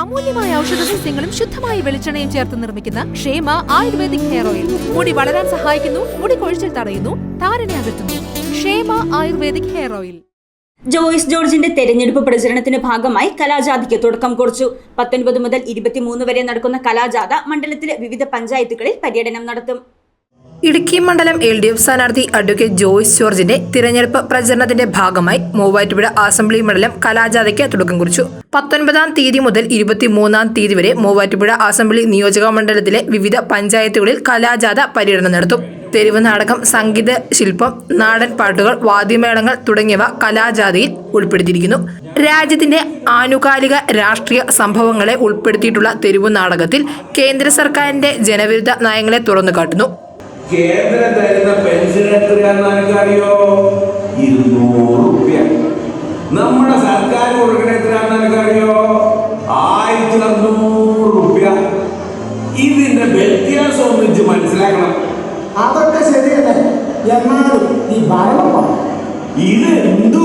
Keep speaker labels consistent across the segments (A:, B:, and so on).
A: അമൂല്യമായ ഔഷധ സസ്യങ്ങളും ശുദ്ധമായ വെളിച്ചെണ്ണയും ചേർത്ത് നിർമ്മിക്കുന്ന ക്ഷേമ ആയുർവേദിക് ഹെയർ ഓയിൽ. മുടി വളരാൻ സഹായിക്കുന്നു മുടി കൊഴിച്ചിൽ തടയുന്നു താരനെ അകറ്റുന്നു. ക്ഷേമ ആയുർവേദിക് ഹെയർ ഓയിൽ.
B: ജോയിസ് ജോർജിന്റെ തെരഞ്ഞെടുപ്പ് പ്രചരണത്തിന്റെ ഭാഗമായി കലാജാഥയ്ക്ക് തുടക്കം കുറിച്ചു. പത്തൊൻപത് മുതൽ ഇരുപത്തിമൂന്ന് വരെ നടക്കുന്ന കലാജാഥ മണ്ഡലത്തിലെ വിവിധ പഞ്ചായത്തുകളിൽ പര്യടനം നടത്തും.
C: ഇടുക്കി മണ്ഡലം എൽ ഡി എഫ് സ്ഥാനാർത്ഥി അഡ്വക്കേറ്റ് ജോയ്സ് ജോർജിന്റെ തിരഞ്ഞെടുപ്പ് പ്രചരണത്തിന്റെ ഭാഗമായി മൂവാറ്റുപുഴ അസംബ്ലി മണ്ഡലം കലാജാഥയ്ക്ക് തുടക്കം കുറിച്ചു. പത്തൊൻപതാം തീയതി മുതൽ ഇരുപത്തിമൂന്നാം തീയതി വരെ മൂവാറ്റുപുഴ അസംബ്ലി നിയോജക മണ്ഡലത്തിലെ വിവിധ പഞ്ചായത്തുകളിൽ കലാജാഥ പര്യടനം നടത്തും. തെരുവ് നാടകം സംഗീത ശില്പം നാടൻ പാട്ടുകൾ വാദ്യമേളങ്ങൾ തുടങ്ങിയവ കലാജാഥയിൽ ഉൾപ്പെടുത്തിയിരിക്കുന്നു. രാജ്യത്തിന്റെ ആനുകാലിക രാഷ്ട്രീയ സംഭവങ്ങളെ ഉൾപ്പെടുത്തിയിട്ടുള്ള തെരുവ് നാടകത്തിൽ കേന്ദ്ര സർക്കാരിന്റെ ജനവിരുദ്ധ നയങ്ങളെ തുറന്നുകാട്ടുന്നു
D: കേന്ദ്രം തരുന്ന പെൻഷൻ എത്രയാണെന്ന് എനിക്കറിയോ ഇരുന്നൂറ് റുപ്യ. നമ്മുടെ സർക്കാർ കൊടുക്കണ എത്രയാണെന്ന് എനിക്കറിയോ ആയിരത്തി അറുന്നൂറ് റുപ്യ. ഇതിന്റെ വ്യത്യാസം ഒന്നിച്ച് മനസ്സിലാക്കണം.
E: അതൊക്കെ ശരിയല്ലേ? എന്നാലും ഈ ഭരണം വേണം.
D: ഇത് എന്തു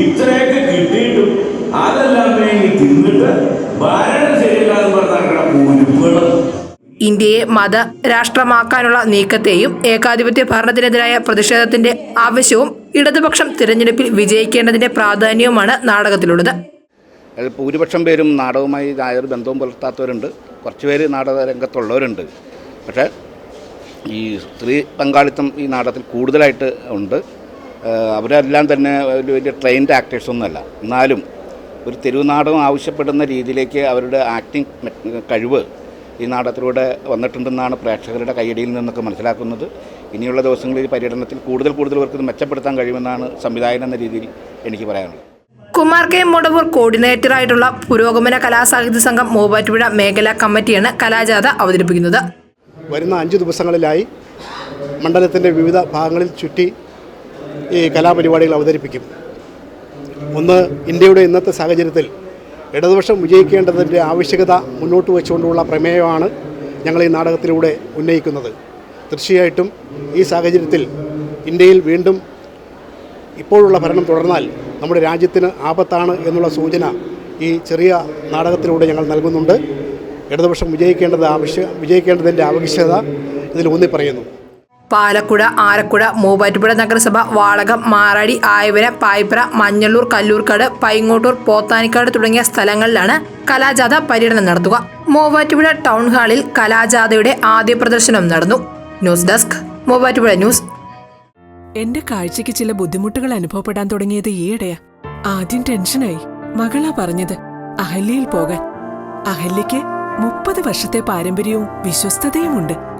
D: ഇത്രയൊക്കെ കിട്ടിയിട്ടും അതെല്ലാം വേണ്ടി തിന്നിട്ട് ഭരണം
C: ഇന്ത്യയെ മത രാഷ്ട്രമാക്കാനുള്ള നീക്കത്തെയും ഏകാധിപത്യ ഭരണത്തിനെതിരായ പ്രതിഷേധത്തിന്റെ ആവശ്യവും ഇടതുപക്ഷം തിരഞ്ഞെടുപ്പിൽ വിജയിക്കേണ്ടതിന്റെ പ്രാധാന്യവുമാണ് നാടകത്തിലുള്ളത്.
F: ഭൂരിപക്ഷം പേരും നാടകവുമായി യാതൊരു ബന്ധവും പുലർത്താത്തവരുണ്ട്. കുറച്ച് പേര് നാടക രംഗത്തുള്ളവരുണ്ട് പക്ഷേ ഈ സ്ത്രീ പങ്കാളിത്തം ഈ നാടകത്തിൽ കൂടുതലായിട്ട് ഉണ്ട്. അവരെല്ലാം തന്നെ വലിയ വലിയ ട്രെയിൻഡ് ആക്ടേഴ്സൊന്നുമല്ല എന്നാലും ഒരു തെരുവ് നാടകം ആവശ്യപ്പെടുന്ന രീതിയിലേക്ക് അവരുടെ ആക്ടിങ് കഴിവ് ഈ നാടകത്തിലൂടെ വന്നിട്ടുണ്ടെന്നാണ് പ്രേക്ഷകരുടെ കൈയടിയിൽ നിന്നൊക്കെ മനസ്സിലാക്കുന്നത്. ഇനിയുള്ള ദിവസങ്ങളിൽ പര്യടനത്തിൽ കൂടുതൽ കൂടുതൽ പേർക്ക് മെച്ചപ്പെടുത്താൻ കഴിയുമെന്നാണ് സംവിധായകൻ എന്ന രീതിയിൽ എനിക്ക് പറയാനുള്ളത്.
C: കുമാർ കെ മുടവൂർ കോർഡിനേറ്ററായിട്ടുള്ള പുരോഗമന കലാസാഹിത്യ സംഘം മൂവാറ്റുപുഴ മേഖലാ കമ്മിറ്റിയാണ് കലാജാഥ അവതരിപ്പിക്കുന്നത്.
G: വരുന്ന അഞ്ച് ദിവസങ്ങളിലായി മണ്ഡലത്തിന്റെ വിവിധ ഭാഗങ്ങളിൽ ചുറ്റി ഈ കലാപരിപാടികൾ അവതരിപ്പിക്കും. ഒന്ന് ഇന്ത്യയുടെ ഇന്നത്തെ സാഹചര്യത്തിൽ ഇടതുപക്ഷം വിജയിക്കേണ്ടതിന്റെ ആവശ്യകത മുന്നോട്ട് വെച്ചുകൊണ്ടുള്ള പ്രമേയമാണ് ഞങ്ങൾ ഈ നാടകത്തിലൂടെ ഉന്നയിക്കുന്നത്. തീർച്ചയായിട്ടും ഈ സാഹചര്യത്തിൽ ഇന്ത്യയിൽ വീണ്ടും ഇപ്പോഴുള്ള ഭരണം തുടർന്നാൽ നമ്മുടെ രാജ്യത്തിന് ആപത്താണ് എന്നുള്ള സൂചന ഈ ചെറിയ നാടകത്തിലൂടെ ഞങ്ങൾ നൽകുന്നുണ്ട്. ഇടതുപക്ഷം വിജയിക്കേണ്ടത് ആവശ്യ വിജയിക്കേണ്ടതിന്റെ ആവശ്യകത ഇതിൽ ഊന്നി പറയുന്നു
C: പാലക്കുഴ ആലക്കുഴ മൂവാറ്റുപുഴ നഗരസഭ വാളകം മാറാടി ആയവര പായ്പ്ര മഞ്ഞള്ളൂർ കല്ലൂർക്കാട് പൈങ്ങോട്ടൂർ പോത്താനിക്കാട് തുടങ്ങിയ സ്ഥലങ്ങളിലാണ് കലാജാഥ പര്യടനം നടത്തുക. മൂവാറ്റുപുഴ ടൗൺ ഹാളിൽ കലാജാഥയുടെ ആദ്യ പ്രദർശനം നടന്നു. News desk Muvattupuzha news.
H: എന്റെ കാഴ്ചക്ക് ചില ബുദ്ധിമുട്ടുകൾ അനുഭവപ്പെടാൻ തുടങ്ങിയത് ഈയിടെയാ. ആദ്യം ടെൻഷനായി. മകളാ പറഞ്ഞത് അഹല്യയിൽ പോകാൻ. അഹല്യയ്ക്ക് മുപ്പത് വർഷത്തെ പാരമ്പര്യവും വിശ്വസ്തതയുമുണ്ട്.